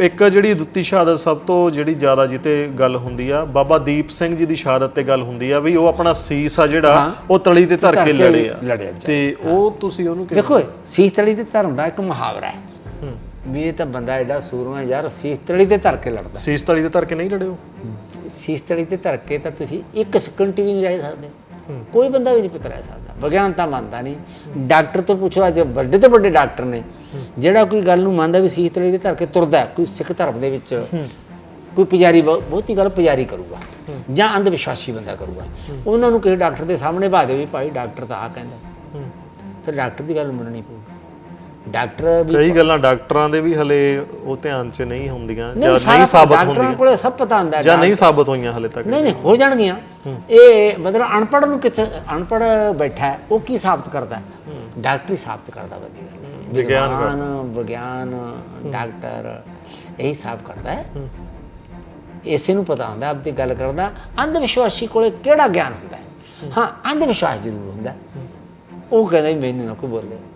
ਇੱਕ ਜਿਹੜੀ ਦੁੱਤੀ ਸ਼ਹਾਦਤ ਸਭ ਤੋਂ ਜਿਹੜੀ ਜ਼ਿਆਦਾ ਜਿੱਤੇ ਗੱਲ ਹੁੰਦੀ ਆ ਬਾਬਾ ਦੀਪ ਸਿੰਘ ਜੀ ਦੀ ਸ਼ਹਾਦਤ ਤੇ ਗੱਲ ਹੁੰਦੀ ਆ ਵੀ ਉਹ ਆਪਣਾ ਸੀਸ ਆ ਜਿਹੜਾ। ਉਹ ਤਲੀ ਤੇ ਧਰ ਕੇ ਲੜੇ ਆ। ਤੇ ਉਹ ਤੁਸੀਂ ਉਹਨੂੰ ਦੇਖੋ ਸੀਸ ਤਲੀ ਤੇ ਧਰਮ ਦਾ ਇੱਕ ਮੁਹਾਵਰਾ ਹੈ। ਵੀ ਇਹ ਤਾਂ ਬੰਦਾ ਐਡਾ ਸੂਰਮਾ ਯਾਰ ਸੀਸ ਤਲੀ ਤੇ ਧਰ ਕੇ ਲੜਦਾ ਸੀਸ ਤਲੀ ਤੇ ਧਰ ਕੇ ਨਹੀਂ ਲੜੇ ਉਹ ਸੀਸ ਤਲੀ ਤੇ ਧਰ ਕੇ ਤਾਂ ਤੁਸੀਂ ਇੱਕ ਸਕਿੰਟ ਵੀ ਨਹੀਂ ਰਹਿ ਸਕਦੇ ਕੋਈ ਬੰਦਾ ਵੀ ਨਹੀਂ ਪਤਾ ਰਹਿ ਸਕਦਾ। ਵਿਗਿਆਨ ਤਾਂ ਮੰਨਦਾ ਨਹੀਂ। ਡਾਕਟਰ ਤੋਂ ਪੁੱਛੋ ਅੱਜ ਵੱਡੇ ਤੋਂ ਵੱਡੇ ਡਾਕਟਰ ਨੇ ਜਿਹੜਾ ਕੋਈ ਗੱਲ ਨੂੰ ਮੰਨਦਾ ਵੀ ਤਲੀ ਤੇ ਧਰ ਕੇ ਤੁਰਦਾ ਕੋਈ ਸਿੱਖ ਧਰਮ ਦੇ ਵਿੱਚ ਕੋਈ ਪੁਜਾਰੀ ਬਹੁ- ਬਹੁਤੀ ਗੱਲ ਪੁਜਾਰੀ ਕਰੂਗਾ ਜਾਂ ਅੰਧ ਵਿਸ਼ਵਾਸੀ ਬੰਦਾ ਕਰੂਗਾ। ਉਹਨਾਂ ਨੂੰ ਕਿਸੇ ਡਾਕਟਰ ਦੇ ਸਾਹਮਣੇ ਦੇ ਵੀ ਭਾਈ ਡਾਕਟਰ ਤਾਂ ਆ ਕਹਿੰਦਾ। ਫਿਰ ਡਾਕਟਰ ਦੀ ਗੱਲ ਮੰਨਣੀ ਪਊਗੀ ਡਾਕਟਰ ਵੀ ਕਈ ਗੱਲਾਂ ਡਾਕਟਰਾਂ ਦੇ ਵੀ ਹਲੇ ਉਹ ਧਿਆਨ 'ਚ ਨਹੀਂ ਹੁੰਦੀਆਂ ਜਾਂ ਨਹੀਂ ਸਾਬਤ ਡਾਕਟਰਾਂ ਹੁੰਦੀਆਂ। ਕੋਲੇ ਸਭ ਪਤਾ ਹੁੰਦਾ ਜਾਂ ਨਹੀਂ ਸਾਬਤ ਹੋਈਆਂ ਹਲੇ ਤੱਕ। ਨਹੀਂ ਨਹੀਂ ਹੋ ਜਾਣਗੀਆਂ। ਇਹ ਮਤਲਬ ਅਨਪੜ੍ਹ ਨੂੰ ਕਿੱਥੇ ਅਨਪੜ੍ਹ ਬੈਠਾ ਉਹ ਕੀ ਸਾਬਤ ਕਰਦਾ? ਡਾਕਟਰ ਹੀ। ਸਾਬਤ ਕਰਦਾ ਵਧੀਆ। ਵਿਗਿਆਨ ਵਿਗਿਆਨ ਡਾਕਟਰ ਇਹੀ ਸਾਬਤ ਕਰਦਾ ਹੈ। ਇਸੇ ਨੂੰ ਪਤਾ ਹੁੰਦਾ ਆਪਦੀ ਗੱਲ ਕਰਦਾ। ਅੰਧ ਵਿਸ਼ਵਾਸੀ ਕੋਲੇ ਕਿਹੜਾ ਗਿਆਨ ਹੁੰਦਾ ਹੈ? ਅੰਧ ਵਿਸ਼ਵਾਸ ਜ਼ਰੂਰ ਹੁੰਦਾ। ਉਹ ਕਹਿੰਦਾ ਮੈਨੂੰ ਨਾ ਕੋਈ ਬੋਲੇ।